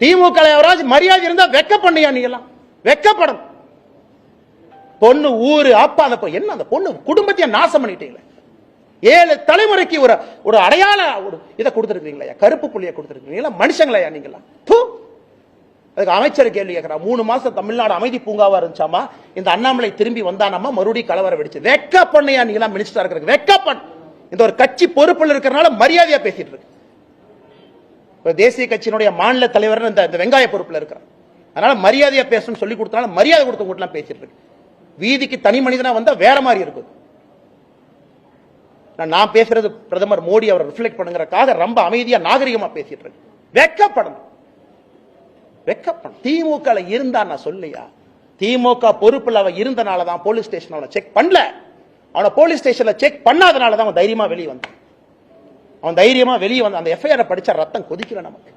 திமுக எவராஜ் மரியாதை இருந்தா வெக்க பண்ணியா நீ எல்லாம் வெக்கப்படும் பொண்ணு ஊரு அப்பா அந்த என்ன அந்த பொண்ணு? குடும்பத்தையே நாசம் பண்ணிட்டீங்களே. ஏழு தலைமுறைக்கு ஒரு ஒரு அடையாள ஒரு இதை கொடுத்துருக்கீங்களா கருப்பு புள்ளியை கொடுத்துருக்கீங்களா மனுஷங்களா நீங்களா தூ! அதுக்கு அமைச்சர் கேள்வி கேட்கிறா மூணு மாசம் தமிழ்நாடு அமைதி பூங்காவா இருந்துச்சாமா? இந்த அண்ணாமலை திரும்பி வந்தானாமா? மறுபடியும் கலவரம் வெடிச்சு. வெக்க பண்ணையா நீங்களா மினிஸ்டர் இருக்கிறது வெக்க இந்த ஒரு கட்சி பொறுப்புல இருக்கிறனால மரியாதையா பேசிட்டு இருக்கு. இப்ப தேசிய கட்சியினுடைய மாநில தலைவர் இந்த வெங்காய பொறுப்புல இருக்கிறார் அதனால மரியாதையா பேசணும்னு சொல்லி கொடுத்தனால மரியாதை கொடுத்த எல்லாம் பேசிட்டு இருக்கு. வீதிக்கு தனி மனிதனா வந்தா வேற மாதிரி இருக்கும் நான் நான் பேசுறது பிரதமர் மோடி அவர் ரிஃப்ளெக்ட் பண்ணுங்கிறக்காக ரொம்ப அமைதியா நாகரிகமா பேசிட்டு இருக்கு. வெக்கப்படணும். வெக்கப்படணும். திமுக இருந்தா நான் சொல்லையா? திமுக பொறுப்புல அவன் இருந்தனால தான் போலீஸ் ஸ்டேஷன் அவனை செக் பண்ணல. அவனை போலீஸ் ஸ்டேஷன்ல செக் பண்ணாதனால தான் அவன் தைரியமா வெளியே வந்தான். அவன் தைரியமா வெளியே வந்து அந்த எஃப்ஐஆர் படிச்சா ரத்தம் கொதிக்கல நமக்கு.